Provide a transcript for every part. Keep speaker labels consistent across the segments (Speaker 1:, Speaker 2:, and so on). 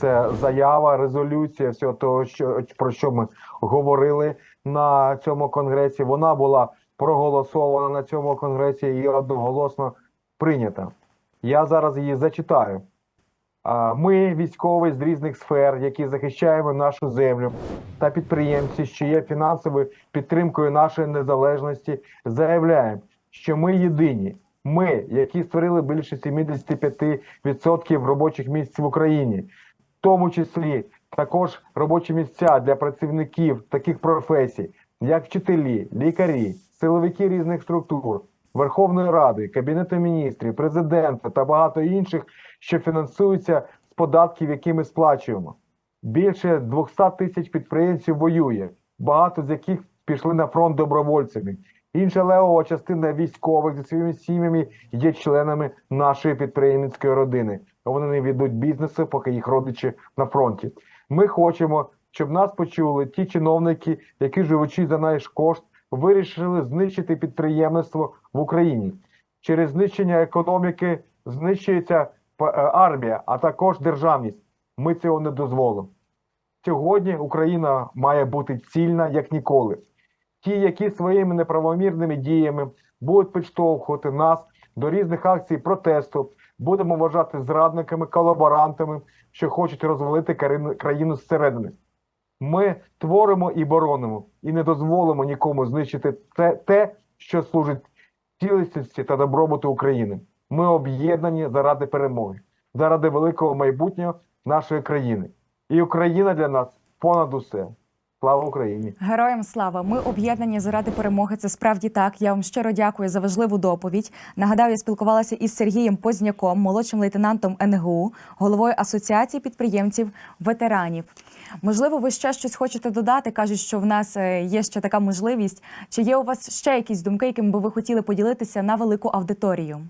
Speaker 1: це заява, резолюція всього того, що про що ми говорили на цьому конгресі. Вона була проголосована на цьому конгресі і одноголосно прийнята. Я зараз її зачитаю. Ми, військові з різних сфер, які захищаємо нашу землю, та підприємці, що є фінансовою підтримкою нашої незалежності, заявляємо, що ми єдині. Ми, які створили більше 75% робочих місць в Україні, тому числі також робочі місця для працівників таких професій, як вчителі, лікарі, силовики різних структур, Верховної Ради, Кабінету міністрів, президента та багато інших, що фінансуються з податків, які ми сплачуємо. Більше 200 тисяч підприємців воює, багато з яких пішли на фронт добровольцями. Інша левова частина військових зі своїми сім'ями є членами нашої підприємницької родини. Вони не ведуть бізнесу, поки їх родичі на фронті. Ми хочемо, щоб нас почули ті чиновники, які живучи за наш кошт, вирішили знищити підприємництво в Україні. Через знищення економіки знищується е, армія, а також державність. Ми цього не дозволимо. Сьогодні Україна має бути цільна як ніколи. Ті, які своїми неправомірними діями будуть підштовхувати нас до різних акцій протесту, будемо вважати зрадниками, колаборантами, що хочуть розвалити країну зсередини. Ми творимо і боронимо, і не дозволимо нікому знищити те, те що служить цілісності та добробуту України. Ми об'єднані заради перемоги, заради великого майбутнього нашої країни. І Україна для нас понад усе. Слава Україні!
Speaker 2: Героям слава! Ми об'єднані заради перемоги. Це справді так. Я вам щиро дякую за важливу доповідь. Нагадаю, я спілкувалася із Сергієм Позняком, молодшим лейтенантом НГУ, головою асоціації підприємців ветеранів. Можливо, ви ще щось хочете додати? кажуть, що в нас е, є ще така можливість. Чи є у вас ще якісь думки, якими би ви хотіли поділитися на велику аудиторію?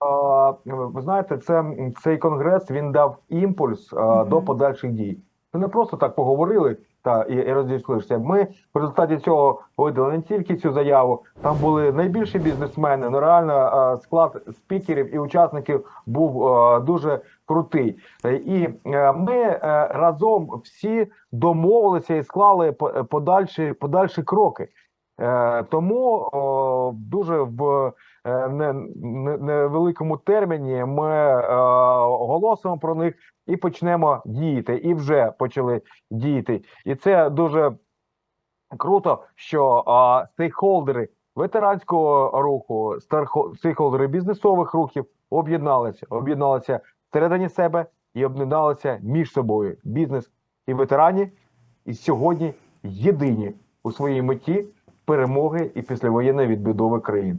Speaker 1: А, ви знаєте, це цей конгрес він дав імпульс а,
Speaker 2: Мгм.
Speaker 1: до подальших дій. Це не просто так поговорили та і, і розійшлися. Ми в результаті цього видали не тільки цю заяву. Там були найбільші бізнесмени. Ну реально склад спікерів і учасників був дуже крутий. І е, ми е, разом всі домовилися і склали по- подальші подальші кроки. Е, Тому дуже в е, не- не- невеликому терміні ми е, оголосимо про них і почнемо діяти, і вже почали діяти. І це дуже круто, що стейкхолдери ветеранського руху, стейкхолдери бізнесових рухів об'єдналися, об'єдналися всередині себе і об'єдналися між собою. Бізнес і ветерані, і сьогодні єдині у своїй меті перемоги і післявоєнної відбудови країни.